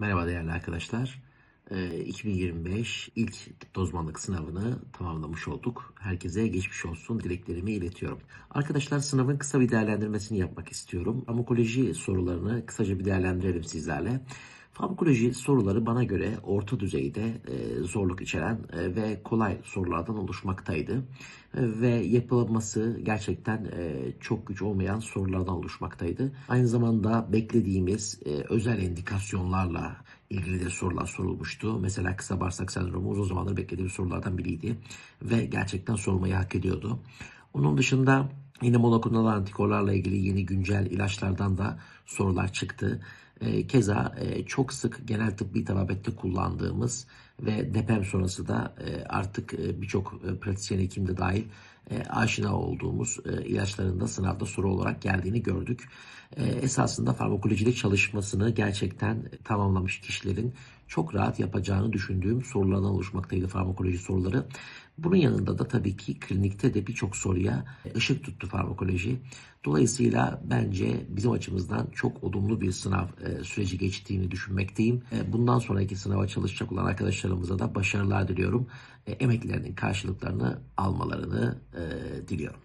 Merhaba değerli arkadaşlar. Ee, 2025 ilk dozmanlık sınavını tamamlamış olduk. Herkese geçmiş olsun dileklerimi iletiyorum. Arkadaşlar sınavın kısa bir değerlendirmesini yapmak istiyorum. Farmakoloji sorularını kısaca bir değerlendirelim sizlerle. Farmakoloji soruları bana göre orta düzeyde e, zorluk içeren e, ve kolay sorulardan oluşmaktaydı. E, ve yapılması gerçekten e, çok güç olmayan sorulardan oluşmaktaydı. Aynı zamanda beklediğimiz e, özel indikasyonlarla ilgili de sorular sorulmuştu. Mesela kısa bağırsak sendromu uzun zamandır beklediğim sorulardan biriydi ve gerçekten sorulmayı hak ediyordu. Onun dışında yine monoklonal antikorlarla ilgili yeni güncel ilaçlardan da sorular çıktı. E, keza e, çok sık genel tıbbi tababette kullandığımız ve depem sonrası da e, artık e, birçok pratisyen hekimde dahil e, aşina olduğumuz e, ilaçların da sınavda soru olarak geldiğini gördük. Esasında farmakolojide çalışmasını gerçekten tamamlamış kişilerin çok rahat yapacağını düşündüğüm sorulardan oluşmaktaydı farmakoloji soruları. Bunun yanında da tabii ki klinikte de birçok soruya ışık tuttu farmakoloji. Dolayısıyla bence bizim açımızdan çok olumlu bir sınav e, süreci geçtiğini düşünmekteyim. E, bundan sonraki sınava çalışacak olan arkadaşlarımıza da başarılar diliyorum. E, emeklerinin karşılıklarını almalarını e, diliyorum.